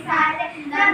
సాధన